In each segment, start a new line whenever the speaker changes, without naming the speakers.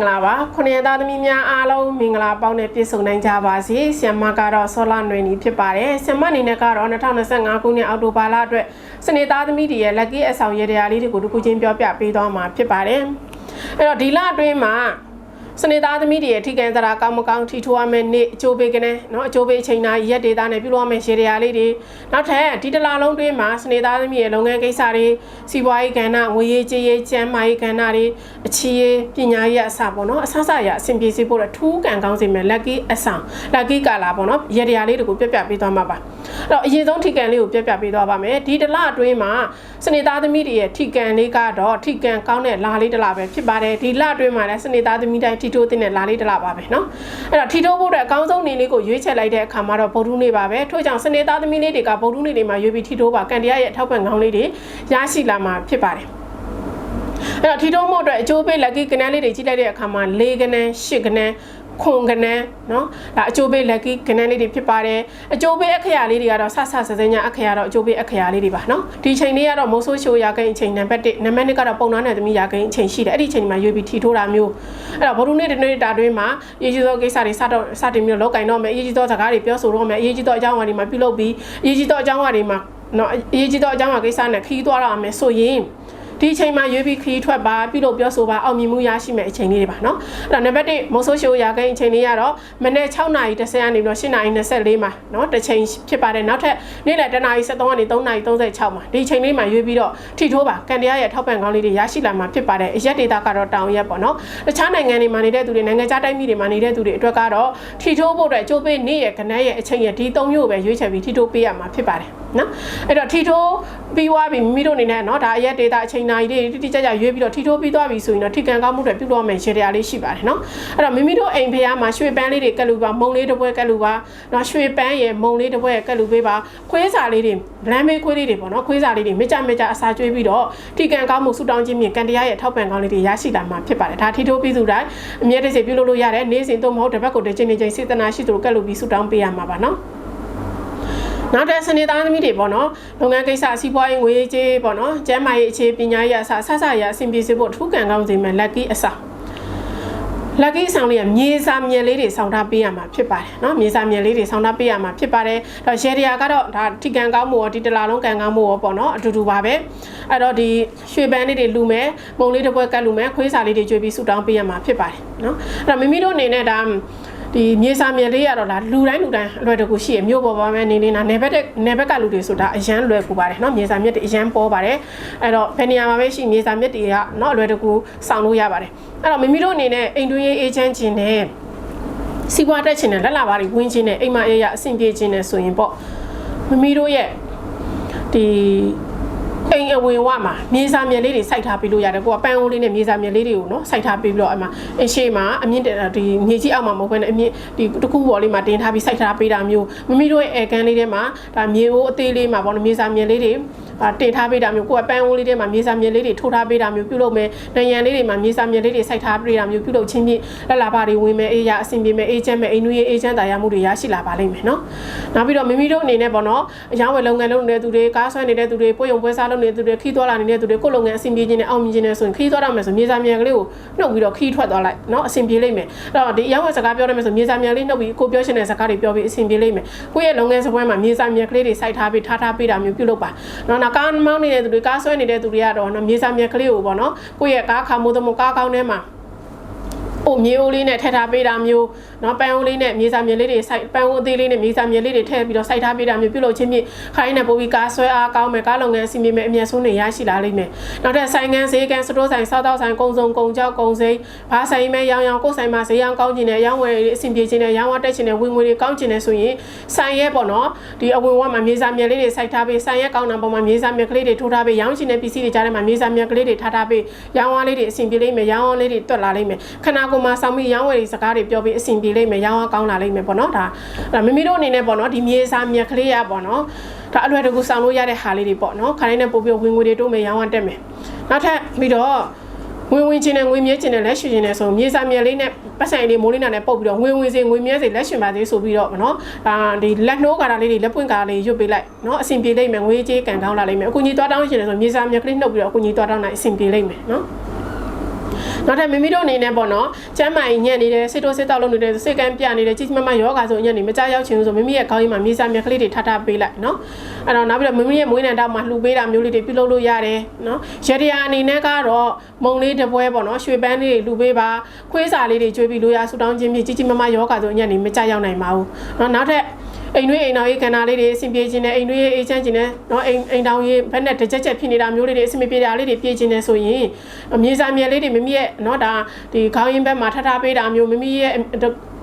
င်္ဂလာပါခုနှစ်ရက်သားသမီးများအားလုံးမင်္ဂလာပေါင်းနဲ့ပြည့်စုံနိုင်ကြပါစေဆ iam မကတော့ဆောလာနွေနီဖြစ်ပါတယ်ဆ iam မအနေနဲ့ကတော့2025ခုနှစ်အောက်တိုဘာလအတွက်စနေသားသမီးတွေရဲ့ lucky အဆောင်ရတရားလေးတွေကိုတစ်ခုချင်းပြောပြပေးသွားမှာဖြစ်ပါတယ်အဲ့တော့ဒီလအတွင်းမှာ စနေသားသမီးတွေရဲ့ထိကန်သရာကောင်းမကောင်းထိထိုးရမယ်နေ့အကျိုးပေးကနေနော်အကျိုးပေးအချိန်တိုင်းရက်ဒေတာနဲ့ပြုလုပ်ရမယ်ရေရာလေးတွေနောက်ထပ်ဒီတလာလုံးတွင်းမှာစနေသားသမီးရဲ့လုပ်ငန်းကိစ္စတွေစီးပွားရေးကဏ္ဍငွေရေးကြေးရေးကျန်းမာရေးကဏ္ဍတွေအခြေရေးပညာရေးအစပေါ့နော်အစစရအဆင်ပြေစေဖို့တော့ထူးကန်ကောင်းစေမယ် lucky အဆောင် lucky color ပေါ့နော်ရေရာလေးတွေကိုပြပြပေးသွားမှာပါအဲ့တော့အရင်ဆုံးထိကန်လေးကိုပြပြပေးသွားပါမယ်ဒီတလာတွင်းမှာစနေသားသမီးတွေရဲ့ထိကန်လေးကတော့ထိကန်ကောင်းတဲ့လာလေးတလာပဲဖြစ်ပါတယ်ဒီလတွင်းမှာလည်းစနေသားသမီးတိုင်းထိထိုးတဲ့လာလေးတစ်လပါပဲเนาะအဲ့တော့ထိထိုးဖို့အတွက်အကောင်းဆုံးနေလေးကိုရွေးချယ်လိုက်တဲ့အခါမှာတော့ဗုဒ္ဓနေ့ပါပဲထို့ကြောင့်စနေသားသမီးလေးတွေကဗုဒ္ဓနေ့တွေမှာရွေးပြီးထိထိုးပါကန်တရားရဲ့အထောက်ပံ့ကောင်းလေးတွေရရှိလာမှာဖြစ်ပါတယ်အဲ့တော့ထီထုံးမို့အတွက်အကျိုးပေး lucky ကနန်းလေးတွေကြည့်လိုက်တဲ့အခါမှာ၄ကနန်း၈ကနန်း ခွန်ကနန်းเนาะဒါအကျိုးပေး lucky ကနန်းလေးတွေဖြစ်ပါတယ်အကျိုးပေးအခရာလေးတွေကတော့ဆဆဆစညာအခရာတော့အကျိုးပေးအခရာလေးတွေပါเนาะဒီချိန်လေးကတော့မိုးဆိုးရှိုးရာကိန်းအချိန်နံပါတ်1နံပါတ်2ကတော့ပုံနာနဲ့သမီးရာကိန်းအချိန်ရှိတယ်အဲ့ဒီအချိန်မှာရွေးပြီးထီထိုးတာမျိုးအဲ့တော့ဘုရုနေ့တနေ့တာတွင်းမှာအရေးကြီးသောကိစ္စတွေစတော့စတင်ပြီးတော့လောက်ကင်တော့မယ်အရေးကြီးသောစကားတွေပြောဆိုတော့မယ်အရေးကြီးသောအကြောင်းအရာတွေမှာပြုလုပ်ပြီးအရေးကြီးသောအကြောင်းအရာတွေမှာเนาะအရေးကြီးသောအကြောင်းအရာကိစ္စနဲ့ခီးသွားရအောင်မယ်ဆိုရင် ဒီအချိန်မှာရွေးပြီးခရီးထွက်ပါပြုလုပ်ပြောဆိုပါအောင်မြင်မှုရရှိမယ်အချိန်လေးတွေပါနော်အဲ့တော့နံပါတ်1မုံဆိုးရှိုးရာခိုင်အချိန်လေးကတော့မနေ့6:30ကနေပြီးတော့8:24မှာနော်တစ်ချိန်ဖြစ်ပါတယ်နောက်ထပ်နေ့လယ်10:73ကနေ3:36မှာဒီအချိန်လေးမှာရွေးပြီးတော့ထိထိုးပါကန်တရားရဲ့ထောက်ပံ့ကောင်းလေးတွေရရှိလာမှာဖြစ်ပါတယ်အရက်ဒေတာကတော့တောင်ရက်ပေါ့နော်တခြားနိုင်ငံတွေမှာနေတဲ့သူတွေနိုင်ငံခြားတိုင်းပြည်တွေမှာနေတဲ့သူတွေအတွက်ကတော့ထိထိုးဖို့အတွက်ကြိုးပေးနေ့ရဲ့ကနန်းရဲ့အချိန်ရဲ့ဒီ၃မျိုးကိုပဲရွေးချယ်ပြီးထိထိုးပေးရမှာဖြစ်ပါတယ်နော်အဲ့တော့ထီထိုးပြီးွားပြီးမိမိတို့အနေနဲ့နော်ဒါအရက်ဒေတာအချိန်နာရီတွေတိတိကျကျရွေးပြီးတော့ထီထိုးပြီးသွားပြီဆိုရင်တော့ထီကံကောင်းမှုတွေပြုလုပ်ရမယ်ရေတရာလေးရှိပါတယ်နော်အဲ့တော့မိမိတို့အိမ်ဖျားမှာရွှေပန်းလေးတွေကက်လူပါမုံလေးတစ်ပွဲကက်လူပါနော်ရွှေပန်းရယ်မုံလေးတစ်ပွဲကက်လူပေးပါခွေးစာလေးတွေဗလန်မေးခွေးလေးတွေပေါ့နော်ခွေးစာလေးတွေမကြမကြအစာကျွေးပြီးတော့ထီကံကောင်းမှုဆူတောင်းခြင်းမြင့်ကံတရားရဲ့ထောက်ပံ့ကောင်းလေးတွေရရှိတာမှာဖြစ်ပါတယ်ဒါထီထိုးပြီးသူတိုင်းအမြဲတစေပြုလုပ်လို့ရတယ်နေ့စဉ်သို့မဟုတ်တစ်ပတ်ကိုတစ်ချိန်တစ်ချိန်စေတနာရှိသူတို့ကက်လူပြီးဆူတောင်းပေးရမှာပါနော် နောက်တဲ့စနေသားသမီးတွေပေါ့နော်လုပ်ငန်းကိစ္စစီးပွားရေးငွေကြေးပေါ့နော်ကျန်းမာရေးအခြေပညာရေးအစဆဆရအဆင်ပြေစေဖို့ထူးကံကောင်းစေမယ် lucky အစ lucky ဆောင်လေးကမြေစာမြေလေးတွေဆောင်းထားပေးရမှာဖြစ်ပါတယ်เนาะမြေစာမြေလေးတွေဆောင်းထားပေးရမှာဖြစ်ပါတယ်တော့ရေဒီယာကတော့ဒါထိကန်ကောင်းမှုရောဒီတလာလုံးကန်ကောင်းမှုရောပေါ့เนาะအတူတူပါပဲအဲ့တော့ဒီရွှေပန်းလေးတွေလူမယ်မုံလေးတစ်ပွဲကတ်လူမယ်ခွေးစာလေးတွေကျွေးပြီးဆူတောင်းပေးရမှာဖြစ်ပါတယ်เนาะအဲ့တော့မိမိတို့အနေနဲ့ဒါ ဒီမြေစာမြေလေးရတော့လားလူတိုင်းလူတိုင်းအလွယ်တကူရှိရမြို့ပေါ်ပါမယ်နေနေတာနေဘက်နေဘက်ကလူတွေဆိုတာအရန်လွယ်ကူပါတယ်เนาะမြေစာမြစ်တွေအရန်ပေါ်ပါတယ်အဲ့တော့ဘယ်နေရာမှာပဲရှိမြေစာမြစ်တွေကเนาะအလွယ်တကူစောင့်လို့ရပါတယ်အဲ့တော့မိမိတို့အနေနဲ့အိမ်တွင်းရေးအေဂျင့်ချင်းနဲ့စီးပွားတက်ချင်တဲ့လက်လာပါတွေဝင်းချင်းနဲ့အိမ်မအေးရအဆင်ပြေချင်းနဲ့ဆိုရင်ပေါ့မိမိတို့ရဲ့ဒီ အိမ်အဝင်ဝမှာမြေစာမြေလေးတွေစိုက်ထားပေးလို့ရတယ်ကိုကပန်းအိုးလေးနဲ့မြေစာမြေလေးတွေကိုနော်စိုက်ထားပေးပြီးတော့အမှအရှိမှာအမြင့်ဒီမြေကြီးအောက်မှာမဟုတ်ဘဲနဲ့အမြင့်ဒီတစ်ခုပေါ်လေးမှာတင်ထားပြီးစိုက်ထားပေးတာမျိုးမိမိတို့ရဲ့အဲကန်လေးထဲမှာဒါမြေအိုးအသေးလေးမှာပေါ့နော်မြေစာမြေလေးတွေတင်ထားပေးတာမျိုးကိုကပန်းအိုးလေးထဲမှာမြေစာမြေလေးတွေထိုးထားပေးတာမျိုးပြုလုပ်မယ်နိုင်ငံလေးတွေမှာမြေစာမြေလေးတွေစိုက်ထားပေးတာမျိုးပြုလုပ်ချင်းဖြင့်လက်လာပါတွေဝင်မယ်အေးရအဆင်ပြေမယ်အေးချမ်းမယ်အိမ်နူးရေးအေးချမ်းတာယာမှုတွေရရှိလာပါလိမ့်မယ်နော်နောက်ပြီးတော့မိမိတို့အနေနဲ့ပေါ့နော်အရောင်းဝယ်လုပ်ငန်းလုပ်နေတဲ့သူတွေကားဆွဲနေတဲ့သူတွေပွဲရုံပွဲစားလုပ်နေတဲ့သူတွေခီးသွားလာနေတဲ့သူတွေကိုလုပ်ငန်းအဆင်ပြေခြင်းနဲ့အောင်မြင်ခြင်းနဲ့ဆိုရင်ခီးသွားတော့မယ်ဆိုမြေစာမြေကလေးကိုနှုတ်ပြီးတော့ခီးထွက်သွားလိုက်နော်အဆင်ပြေလိမ့်မယ်အဲ့တော့ဒီအရောင်းဝယ်စကားပြောရမယ်ဆိုမြေစာမြေလေးနှုတ်ပြီးကိုပြောရှင်တဲ့စကားတွေပြောပြီးအဆင်ပြေလိမ့်မယ်ကိုယ့်ရဲ့လုပ်ငန်းစပွဲမှာမြေစာမြေကလေးတွေစိုက်ထားပြီးထားထားပေးတာမျိုးပြုလုပ်ပါနော်နောက်ကားမောင်းနေတဲ့သူတွေကားဆွဲနေတဲ့သူတွေကတော့နော်မြေစာမြေကလေးကိုပေါ့နော်ကိုယ့်ရဲ့ကားခါမိုးသမကားကောင်းထဲမှာ ကိုမြေအိုးလေးနဲ့ထည့်ထားပေးတာမျိုးနော်ပန်းအိုးလေးနဲ့မြေစာမြေလေးတွေစိုက်ပန်းအိုးအသေးလေးနဲ့မြေစာမြေလေးတွေထည့်ပြီးတော့စိုက်ထားပေးတာမျိုးပြုလုပ်ခြင်းဖြင့်ခိုင်းနဲ့ပိုပြီးကားဆွဲအားကောင်းမယ်ကားလုပ်ငန်းအစီအမံအမြတ်ဆုံးတွေရရှိလာလိမ့်မယ်နောက်ထပ်ဆိုင်ငန်းဈေးကန်းစတိုးဆိုင်စားတောက်ဆိုင်ကုံစုံကုံကြောက်ကုံစိမ်းဘာဆိုင်မဲရောင်ရောင်ကိုယ်ဆိုင်မှာဈေးရောင်းကောင်းခြင်းနဲ့ရောင်းဝယ်အဆင်ပြေခြင်းနဲ့ရောင်းဝတက်ခြင်းနဲ့ဝင်ငွေတွေကောင်းခြင်းနဲ့ဆိုရင်ဆိုင်ရဲပေါ့နော်ဒီအဝင်ဝမှာမြေစာမြေလေးတွေစိုက်ထားပေးဆိုင်ရဲကောင်းတာပေါ်မှာမြေစာမြေကလေးတွေထိုးထားပေးရောင်းချင်တဲ့ပစ္စည်းတွေကြားထဲမှာမြေစာမြေကလေးတွေထားထားပေးရောင်းဝါလေးတွေအဆင်ပြေလိမ့်မယ်ရောင်းဝါလေးတွေတွက်လာလိမ့်မယ်ခန္ဓာကိုယ်မှဆောင်းပြီးရောင်းဝယ်တွေစကားတွေပြောပြီးအဆင်ပြေလိမ့်မယ်ရောင်းဝါးကောင်းလာလိမ့်မယ်ပေါ့နော်ဒါအဲ့မိမိတို့အနေနဲ့ပေါ့နော်ဒီမြေစာမြက်ကလေးရပေါ့နော်ဒါအလွယ်တကူဆောင်လို့ရတဲ့ဟာလေးတွေပေါ့နော်ခါတိုင်းနဲ့ပို့ပြီးဝင်ငွေတွေတိုးမယ်ရောင်းဝတက်မယ်နောက်ထပ်ပြီးတော့ဝင်ဝင်ချင်းနဲ့ငွေမြဲချင်းနဲ့လက်ရှင်ချင်းနဲ့ဆိုမြေစာမြက်လေးနဲ့ပတ်ဆိုင်လေးမိုးလေးနာနဲ့ပုတ်ပြီးတော့ငွေဝင်စေငွေမြဲစေလက်ရှင်ပါသေးဆိုပြီးတော့နော်ဒါဒီလက်နှိုးကာတာလေးတွေလက်ပွင့်ကာတာလေးရွတ်ပေးလိုက်နော်အဆင်ပြေလိမ့်မယ်ငွေကြေးကန်ကောင်းလာလိမ့်မယ်အကူကြီးသွားတောင်းရှင်တယ်ဆိုမြေစာမြက်ကလေးနှုတ်ပြီးတော့အကူကြီးသွားတောင်းနိုင်အဆင်ပြေလိမ့်မယ်နော် နောက်ထပ်မိမိတို့အနေနဲ့ပေါ့နော်ကျမ်းမာရေးညံ့နေတယ်စိတ်တို့စိတ်တောက်လုံးနေတယ်စိတ်ကမ်းပြနေတယ်ကြီးကြီးမားမားယောဂါဆိုညံ့နေမကြရောက်ချင်ဘူးဆိုမိမိရဲ့ခေါင်းရင်းမှာမြေစာမြက်ကလေးတွေထပ်ထပ်ပေးလိုက်နော်အဲ့တော့နောက်ပြီးတော့မိမိရဲ့မွေးနေ့တောက်မှာလှူပေးတာမျိုးလေးတွေပြုလုပ်လို့ရတယ်နော်ရတရားအနေနဲ့ကတော့မုံလေးတစ်ပွဲပေါ့နော်ရွှေပန်းလေးတွေလှူပေးပါခွေးစာလေးတွေကျွေးပြီးလို့ရဆူတောင်းခြင်းဖြင့်ကြီးကြီးမားမားယောဂါဆိုညံ့နေမကြရောက်နိုင်ပါဘူးနော်နောက်ထပ် အိမ်တွင်းအိမ်တော်ရေးကဏ္ဍလေးတွေအဆင်ပြေခြင်းနဲ့အိမ်တွင်းရေးအေဂျင့်ခြင်းနဲ့နော်အိမ်အိမ်တောင်ရေးဘက်နဲ့တကြက်ကြက်ဖြစ်နေတာမျိုးတွေအဆင်မပြေတာလေးတွေပြေခြင်းနဲ့ဆိုရင်မြေစာမြေလေးတွေမိမိရဲ့နော်ဒါဒီခေါင်းရင်းဘက်မှာထထပေးတာမျိုးမိမိရဲ့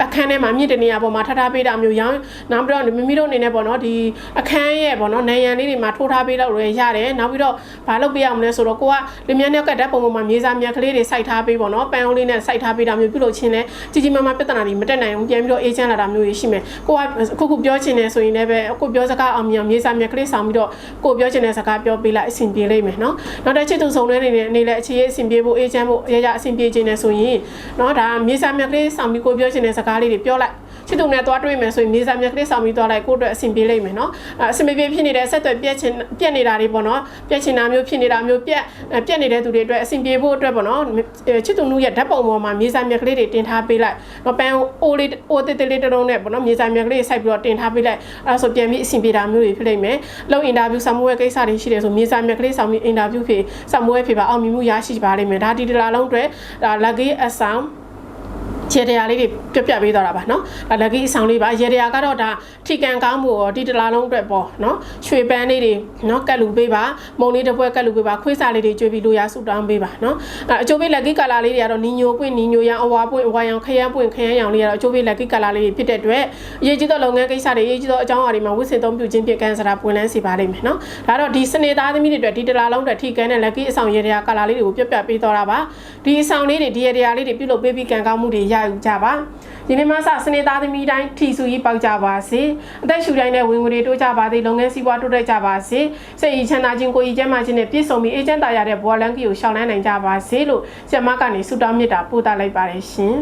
အခန်းထဲမှာမြင့်တနေရာပေါ်မှာထားထားပေးတာမျိုးရောင်းနောက်ပြီးတော့မိမိတို့အနေနဲ့ပေါ့နော်ဒီအခန်းရဲ့ပေါ့နော်နံရံလေးတွေမှာထိုးထားပေးတော့လည်းရတယ်နောက်ပြီးတော့ဘာလုပ်ပေးရမလဲဆိုတော့ကိုကလင်မြန်းနောက်ကတက်ပုံပေါ်မှာမြေစာမြက်ကလေးတွေစိုက်ထားပေးပေါ့နော်ပန်အုံးလေးနဲ့စိုက်ထားပေးတာမျိုးပြုလုပ်ခြင်းနဲ့ကြီးကြီးမားမားပြဿနာတွေမတက်နိုင်အောင်ပြန်ပြီးတော့အေးချမ်းလာတာမျိုးတွေရှိမယ်ကိုကခုခုပြောချင်တယ်ဆိုရင်လည်းပဲကိုပြောစကားအောင်မြေမြေစာမြက်ကလေးဆောင်ပြီးတော့ကိုပြောချင်တဲ့စကားပြောပေးလိုက်အဆင်ပြေလိမ့်မယ်နော်နောက်တစ်ချက်သူစုံတဲ့အနေနဲ့အနေနဲ့အခြေရေးအဆင်ပြေဖို့အေးချမ်းဖို့ရရအဆင်ပြေခြင်းနဲ့ဆိုရင်နော်ဒါမြေစာမြက်ကလေးဆောင်ပြီးကိုပြောချင်တဲ့စကားလေးတွေပြောလိုက်ချစ်သူနဲ့သွားတွေ့မယ်ဆိုရင်မြေစာမြက်ကလေးဆောင်ပြီးသွားလိုက်ကိုယ့်အတွက်အဆင်ပြေလိမ့်မယ်နော်အဆင်မပြေဖြစ်နေတဲ့ဆက်သွယ်ပြက်ချင်ပြက်နေတာတွေပေါ့နော်ပြက်ချင်တာမျိုးဖြစ်နေတာမျိုးပြက်ပြက်နေတဲ့သူတွေအတွက်အဆင်ပြေဖို့အတွက်ပေါ့နော်ချစ်သူနုရဲ့ဓာတ်ပုံပေါ်မှာမြေစာမြက်ကလေးတွေတင်ထားပေးလိုက်တော့ပန်းအိုးလေးအိုးတစ်တစ်လေးတစ်လုံးနဲ့ပေါ့နော်မြေစာမြက်ကလေးစိုက်ပြီးတော့တင်ထားပေးလိုက်အဲဒါဆိုပြန်ပြီးအဆင်ပြေတာမျိုးတွေဖြစ်လိမ့်မယ်လုံအင်တာဗျူးဆာမွေးကိစ္စတွေရှိတယ်ဆိုမြေစာမြက်ကလေးဆောင်ပြီးအင်တာဗျူးဖြစ်ဆာမွေးဖြစ်ပါအောင်မြင်မှုရရှိပါလိမ့်မယ်ဒါဒီတလားလုံးအတွက်ဒါ lucky အ ဆောင်ခြေတရားလေးတွေပြပြပေးတော့တာပါเนาะဒါလက်ကြီးအဆောင်လေးပါရေတရားကတော့ဒါထိကန်ကောင်းမှုရောဒီတလားလုံးအတွက်ပေါ့เนาะရွှေပန်းလေးတွေเนาะကတ်လူပေးပါမုံလေးတစ်ပွဲကတ်လူပေးပါခွေးစာလေးတွေကျွေးပြီးလိုရဆူတောင်းပေးပါเนาะအဲအကျိုးပေးလက်ကြီးကာလာလေးတွေကတော့နီညိုပွင့်နီညိုရန်အဝါပွင့်အဝါရန်ခရမ်းပွင့်ခရမ်းရောင်လေးကတော့အကျိုးပေးလက်ကြီးကာလာလေးတွေဖြစ်တဲ့အတွက်အရေးကြီးသောလုပ်ငန်းကိစ္စတွေအရေးကြီးသောအကြောင်းအရာတွေမှာဝစ်စင်သုံးပြုခြင်းဖြင့်ကန်ဆရာပွင့်လန်းစေပါလိမ့်မယ်เนาะဒါတော့ဒီစနေသားသမီးတွေအတွက်ဒီတလားလုံးအတွက်ထိကန်တဲ့လက်ကြီးအဆောင်ရေတရားကာလာလေးတွေကိုပြပြပေးတော့တာပါဒီအဆောင်လေးတွေဒီရေတရားလေးတွေပြုလုပ်ပေးပြီးကန်ကောင်းမှုတွေရ ယူကြပါဒီနေ့မှစစနေသားသမီးတိုင်းထီဆူကြီးပေါက်ကြပါစေအသက်ရှူတိုင်းနဲ့ဝင်ငွေတွေတိုးကြပါစေလုပ်ငန်းစီးပွားတိုးတက်ကြပါစေစိတ်ရည်ချမ်းသာခြင်းကိုယ်ရည်ကျန်းမာခြင်းနဲ့ပြည့်စုံပြီးအေးချမ်းသာရတဲ့ဘဝလန်းကြီးကိုရှောင်လန်းနိုင်ကြပါစေလို့ဆရာမကနေဆုတောင်းမေတ္တာပို့သလိုက်ပါတယ်ရှင်